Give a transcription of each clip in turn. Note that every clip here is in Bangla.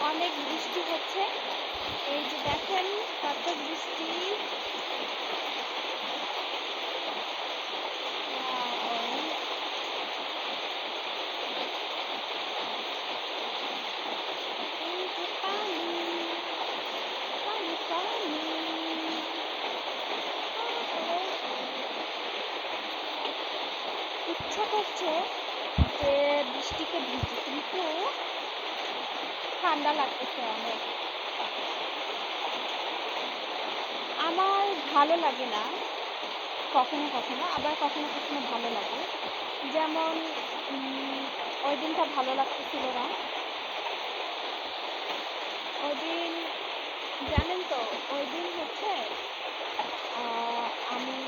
অনেক বৃষ্টি হচ্ছে। এই যে দেখেন কত বৃষ্টি। ইচ্ছা করছে যে বৃষ্টিতে ভিজি কিন্তু ঠান্ডা লাগতেছে অনেক। আমার ভালো লাগে না, কখনো কখনো, আবার কখনো কখনো ভালো লাগে। যেমন ওই দিনটা ভালো লাগতেছিল না। ওই দিন, জানেন তো, ওই দিন হচ্ছে আমি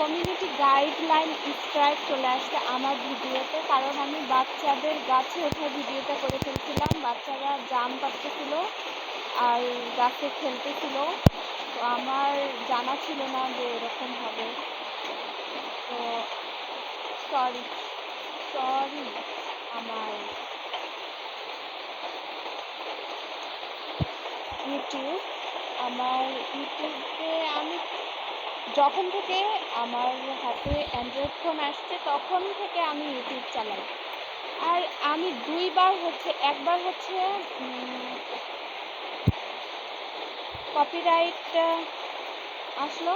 কমিউনিটি গাইডলাইন স্ট্রাইক চলে আসছে আমার ভিডিওতে, কারণ আমি বাচ্চাদের গাছে ওঠা ভিডিওটা করে ফেলছিলাম। বাচ্চারা জাম পাচ্ছিল আর গাছে খেলতেছিল। তো আমার জানা ছিল না যে এরকম হবে। তো সরি সরি আমার ইউটিউব আমার ইউটিউবে আমি যখন থেকে আমার হাতে অ্যান্ড্রয়েড ফোন আসছে, তখন থেকে আমি ইউটিউব চালাই। আর আমি দুইবার হচ্ছে, একবার হচ্ছে কপিরাইট আসলো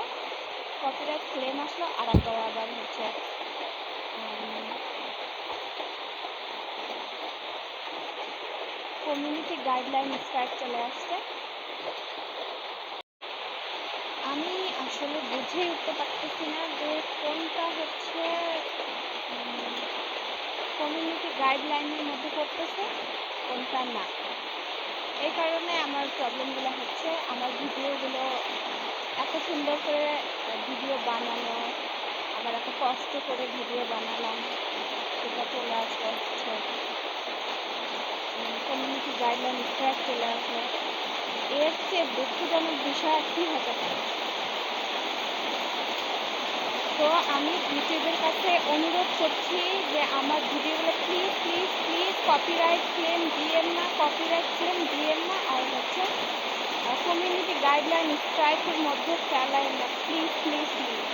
কপিরাইট ক্লেম আসলো, আর একবার আবার হচ্ছে কমিউনিটি গাইডলাইন স্ট্রাইক চলে আসছে আমি আসলে বুঝেই উঠতে পারতেছি না যে কোনটা হচ্ছে কমিউনিটি গাইডলাইনের মধ্যে পড়তেছে, কোনটা না। এই কারণে আমার প্রবলেমগুলো হচ্ছে, আমার ভিডিওগুলো এত সুন্দর করে ভিডিও বানানো, আবার এত কষ্ট করে ভিডিও বানালাম, সেটা চলে আসে হচ্ছে। কমিউনিটি গাইডলাইন স্ট্রাইক চলে আসে। এর চেয়ে দুঃখজনক বিষয় আর কি হতে পারে? তো আমি ইউটিউবের কাছে অনুরোধ করছি যে আমার ভিডিওগুলো please please please copyright claim দিয়েন না কপিরাইট ক্লেম দিয়েন না, আর হচ্ছে কমিউনিটি গাইডলাইন স্ট্রাইকের মধ্যে ফেলায় না। প্লিজ প্লিজ প্লিজ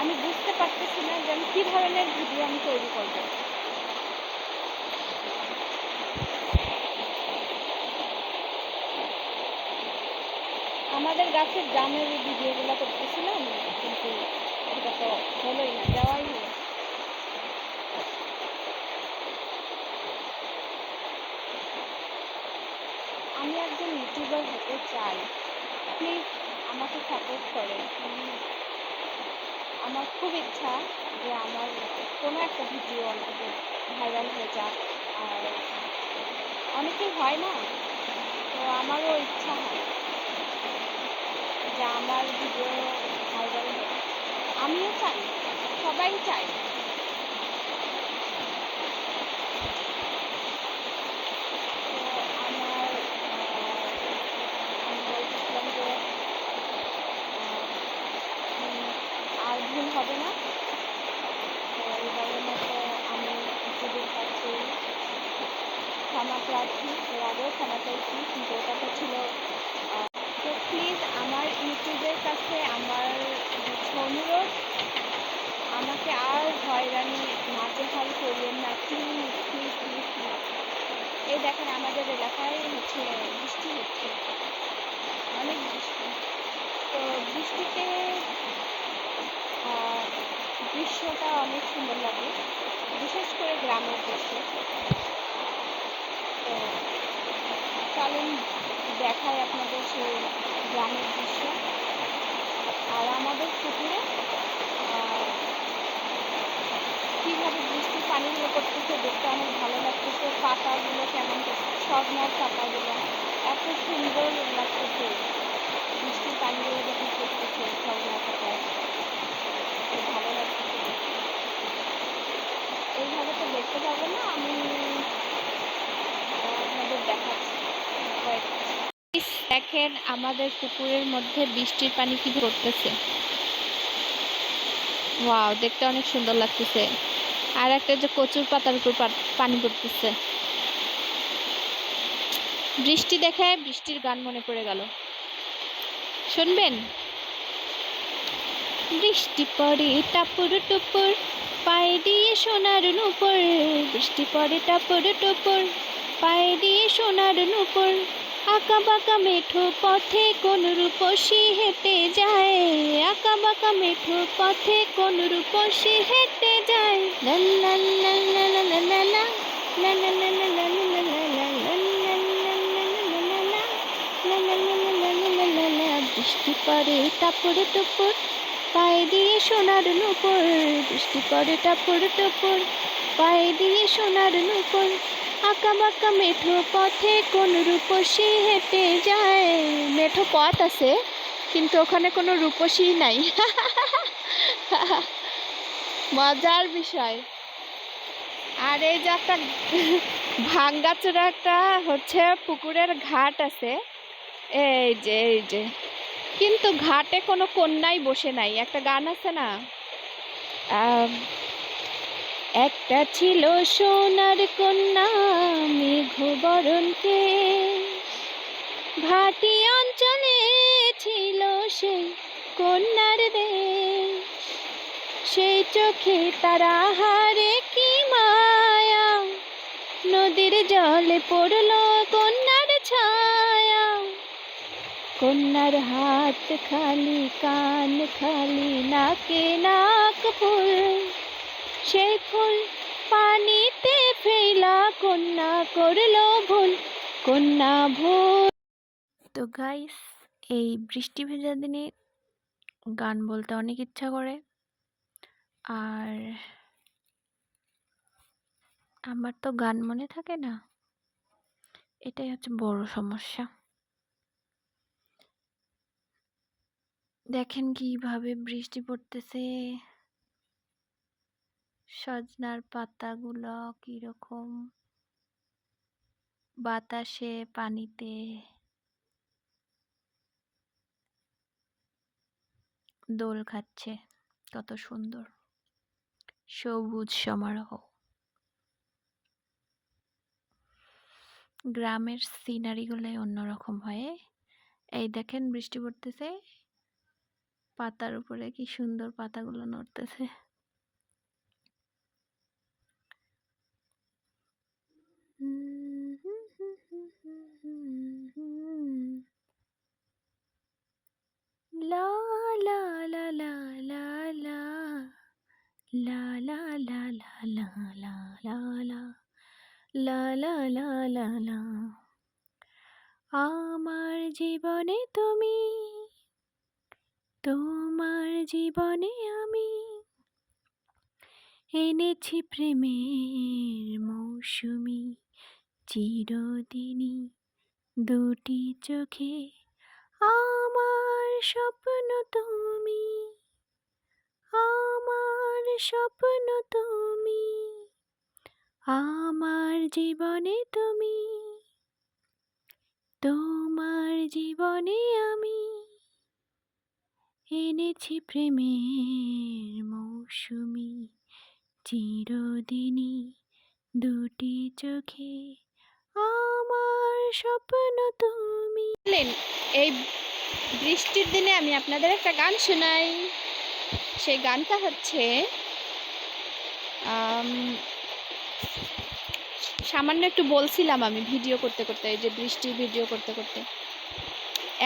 আমি বুঝতে পারতেছি না যে আমি কী ধরনের ভিডিও আমি তৈরি করব। আমাদের গাছের জামের ভিডিওগুলো করতেছিলাম, কিন্তু এটা তো হলোই না দেওয়াই হলো। আমি একজন ইউটিউবার হতে চাই প্লিজ আমাকে সাপোর্ট করেন। আমার খুব ইচ্ছা যে আমার কোনো একটা ভিডিও অন্তত ভাইরাল হয়ে যাক, আর অনেকেই হয় না, তো আমারও ইচ্ছা হয়। যে আমার ভিডিও ভাইরাল আমিও চাই, সবাই চাই। তো ভুল হবে না। তো এবারের মতো আমি কাছে ক্ষমা প্রার্থী, এর আগেও ক্ষমা চাইছি, কিন্তু ওটাতে ছিল তো প্লিজ ইউটিউবের কাছে আমার অনুরোধ, আমাকে আর হয়রানি মাঝে নাজেহাল করিয়েন না প্লিজ প্লিজ প্লিজ এই দেখেন আমাদের এলাকায় হচ্ছে বৃষ্টি হচ্ছে, অনেক বৃষ্টি। তো বৃষ্টিতে দৃশ্যটা অনেক সুন্দর লাগে, বিশেষ করে গ্রামের দৃশ্য। তো চলেন দেখাই আপনাদের সেই গ্রামের দৃশ্য আর আমাদের পুকুরে কীভাবে বৃষ্টির পানিগুলো করতেছে দেখতে অনেক ভালো লাগতেছে। পাতাগুলো কেমন সজনার পাতাগুলো। এত সুন্দর লাগতেছে বৃষ্টির পানিগুলো যখন করতেছে সজনার পাতায়। ভালো লাগতেছে এইভাবে তো দেখতে পাবো না, আমি আপনাদের দেখাচ্ছি। কয়েকটা দেখেন আমাদের পুকুরের মধ্যে বৃষ্টির পানি কি করতেছে ওয়াও, দেখতে অনেক সুন্দর লাগতেছে। আর একটা যে কচুর পাতার উপর পানি পড়তেছে। বৃষ্টি দেখে বৃষ্টির গান মনে পড়ে গেল। শুনবেন? বৃষ্টি পড়ে টাপুর টুপুর, পায়ে দিয়ে সোনার নুপুর। বৃষ্টি পড়ে টাপুর টুপুর, পায়ে দিয়ে সোনার নুপুর। আঁকা বাঁকা মেঠো পথে কোন রূপসী হেঁটে যায় আঁকা বাঁকা মেঠো পথে কোন রূপসী হেঁটে যায় বৃষ্টি পরে টাপড়ে টুপুর পায়ে দিয়ে সোনার নুপুর বৃষ্টি পরে টাপড়ে টুপুর পায়ে দিয়ে সোনার নুপুর আঁকা বাঁকা মেঠো পথে কোন রূপসী হেঁটে যায়? মেঠো পথ আছে, কিন্তু ওখানে কোনো রূপসী নাই। মজার বিষয়। আর এই যে একটা ভাঙ্গাচোরা একটা হচ্ছে পুকুরের ঘাট আছে। এই যে এই যে। কিন্তু ঘাটে কোনো কন্যাই বসে নাই, একটা গান আছে না? একটা ছিল সোনার কন্যা মেঘবরণকে। ভাটি অঞ্চলে ছিল সেই কন্যার দেশ। সেই চোখে তারা হারে কি মায়া। নদীর জলে পড়ল কন্যার ছায়া। কন্যার হাত খালি, কান খালি, নাকে নাক ফুল। সেই ফুল পানিতে ফেলা কন্যা করল ভুল, কন্যা ভুল। তো গাইস এই বৃষ্টি ভেজা দিনে গান বলতে অনেক ইচ্ছা করে। আর আমার তো গান মনে থাকে না, এটাই হচ্ছে বড় সমস্যা। দেখেন কীভাবে বৃষ্টি পড়তেছে। সজনার পাতাগুলো কীরকম? বাতাসে, পানিতে? দোল খাচ্ছে, কত সুন্দর। সবুজ সমারোহ। গ্রামের সিনারিগুলোই অন্যরকম হয়। এই দেখেন বৃষ্টি পড়তেছে। পাতার উপরে কি সুন্দর পাতাগুলো নড়তেছে। আমার জীবনে তুমি তোমার জীবনে আমি এনেছি প্রেমের মৌসুমি চিরদিনই দুটি চোখে আমার স্বপ্ন তুমি, আমার স্বপ্ন তুমি, আমার জীবনে তুমি, তোমার জীবনে আমি এনেছি প্রেমের মৌসুমি, চিরদিনই দুটি চোখে স্বপ্ন তুমি। এই বৃষ্টির দিনে আমি আপনাদের একটা গান শোনাই। সেই গানটা হচ্ছে সামান্য একটু বলছিলাম আমি ভিডিও করতে করতে, এই যে বৃষ্টির ভিডিও করতে করতে।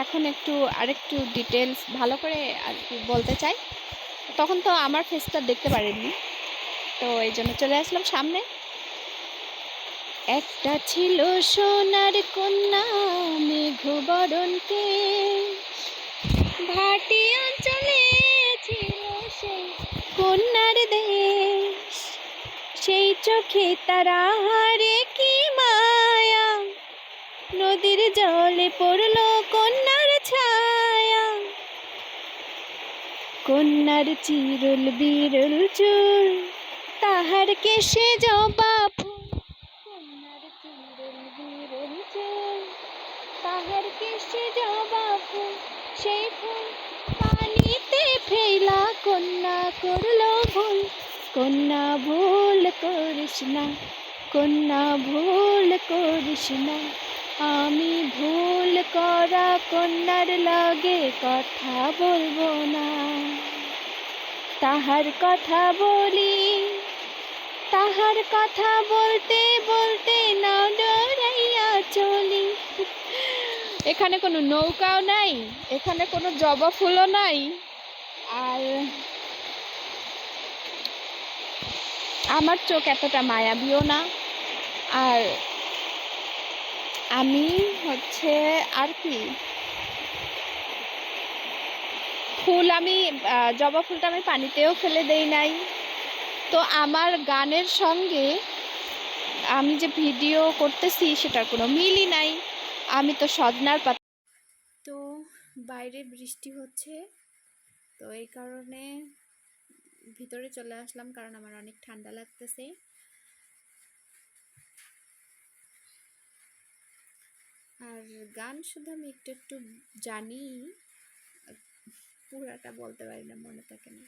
এখন একটু আরেকটু ডিটেলস ভালো করে আর কি বলতে চাই। তখন তো আমার ফেসটা দেখতে পারেননি। তো এই জন্য চলে আসলাম সামনে। একটা ছিল সোনার কন্যা মেঘবরণকে। ভাটি অঞ্চলে ছিল সেই কন্যার দেশ। সেই চোখে তারা হারে কি মায়া। নদীর জলে পড়ল কন্যার ছায়া। কন্যার চিরুল বিরুল চুল, তাহার কেশে জবা করল ভুল। কন্যা ভুল করিস না, কন্যা ভুল করিস না। আমি ভুল করা কন্যার লাগে কথা বলব না। তাহার কথা বলি, তাহার কথা বলতে বলতে না ডরাইয়া চলি। এখানে কোনো নৌকাও নাই, এখানে কোনো জবা ফুলও নাই আর আমার চোখ এতটা মায়াবিও না। আর আমি হচ্ছে, আর কি? ফুল আমি জবা ফুলটা আমি পানিতেও ফেলে দেই নাই। তো আমার গানের সঙ্গে আমি যে ভিডিও করতেছি সেটার কোনো মিলই নাই। আমি তো সজনার পাতা তো বাইরে বৃষ্টি হচ্ছে। তো এই কারণে ভিতরে চলে আসলাম কারণ আমার অনেক ঠান্ডা লাগতেছে। আর গান শুধু আমি একটু একটু জানি, পুরাটা বলতে পারি না, মনে থাকে না।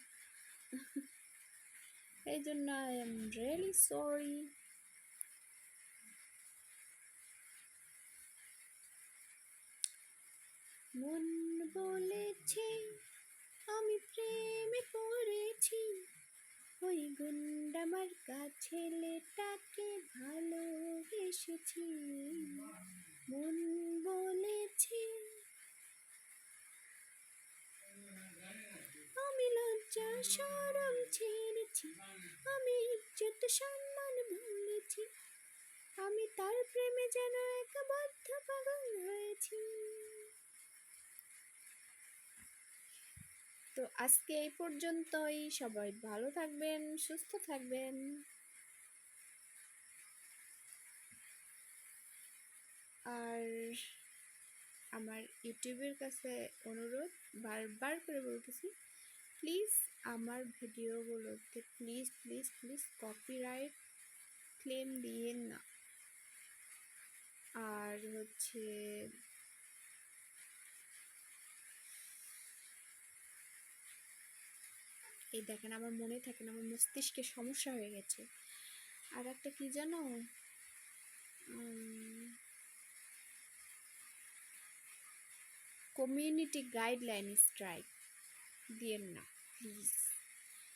এই জন্য আই এম রিয়েলি সরি মন বলেছে আমি প্রেমে পড়েছি। ওই গুন্ডামার ছেলেটাকে ভালোবেসেছি। মন বলেছে, আমি লজ্জা সরম ছেড়েছি, আমি ইজ্জত সম্মান ভুলেছি, আমি তার প্রেমে যেন এক বদ্ধ পাগল হয়েছি তো আজকে এই পর্যন্তই। সবাই ভালো থাকবেন, সুস্থ থাকবেন। আর আমার ইউটিউবের কাছে অনুরোধ, বারবার করে বলতেছি প্লিজ আমার ভিডিওগুলোতে please please please copyright claim দিয়েন না। আর হচ্ছে এই দেখেন, আমার মনে থাকে না, আমার মস্তিষ্কে সমস্যা হয়ে গেছে। আর একটা কি জানো? কমিউনিটি গাইডলাইন স্ট্রাইক দিয়েন না প্লিজ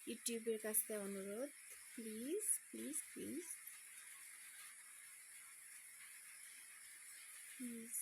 ইউটিউবের কাছে অনুরোধ প্লিজ প্লিজ প্লিজ প্লিজ